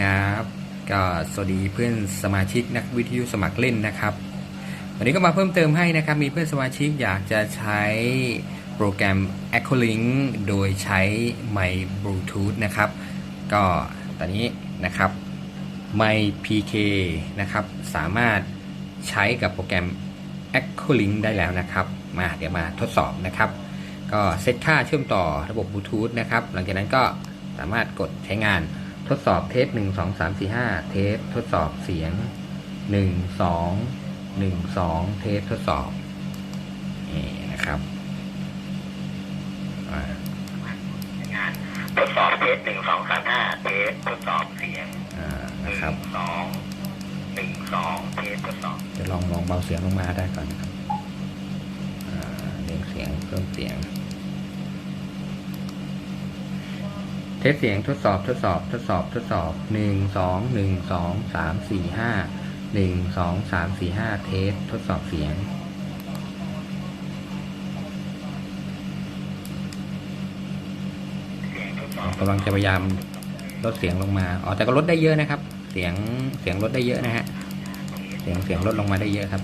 ครับก็สวัสดีเพื่อนสมาชิกนักวิทยุสมัครเล่นนะครับ วันนี้ก็มาเพิ่มเติมให้นะครับ มีเพื่อนสมาชิกอยากจะใช้โปรแกรม e c h o l i n k โดยใช้ไมค์บลูทูธนะครับ ก็ตอนนี้นะครับไมค์ PK นะครับ สามารถใช้กับโปรแกรม e c h o l i n k ได้แล้วนะครับ มาเดี๋ยวมาทดสอบนะครับ ก็เซตค่าเชื่อมต่อระบบบลูทูธนะครับ หลังจากนั้นก็สามารถกดใช้งาน ทดสอบเทส1 2 3 4 5เทสทดสอบเสียง1 2 1 2เทสทดสอบนี่นะครับอ่าทดสอบเทสหนึ่งสองสามห้าเทสทดสอบเสียงอ่าหนะนึ่งครับสองหนึ่งสองเทสทดสอบจะลองลองเบาเสียงลงมาได้ก่อนนะครับอ่าเรียงเสียงเพิ่มเสียง เทสเสียงทดสอบทดสอบทดสอบทดสอบหนึ่งสองหนึ่งสองสามสี่ห้าหนึ่งสองสามสี่ห้าเทสทดสอบเสียงเสียงทดสอกำลังจะพยายามลดเสียงลงมา อ๋อ แต่ก็ลดได้เยอะนะครับ เสียงเสียงลดได้เยอะนะฮะ เสียงเสียงลดลงมาได้เยอะครับ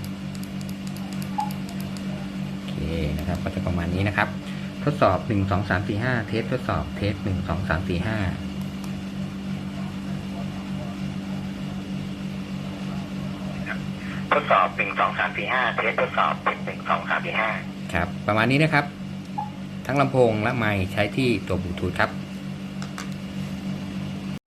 โอเคนะครับ ก็จะประมาณนี้นะครับ ทดสอบหนึ่งสองสามสี่ห้าเทสทดสอบเทสหนึ่งสองสามสี่ห้าทดสอบหนึ่งสองสามสี่ห้าเทสทดสอบเทสหนึ่งสองสามสี่ห้าครับ ประมาณนี้นะครับ ทั้งลำโพงและไมค์ใช้ที่ตัวบลูทูธครับ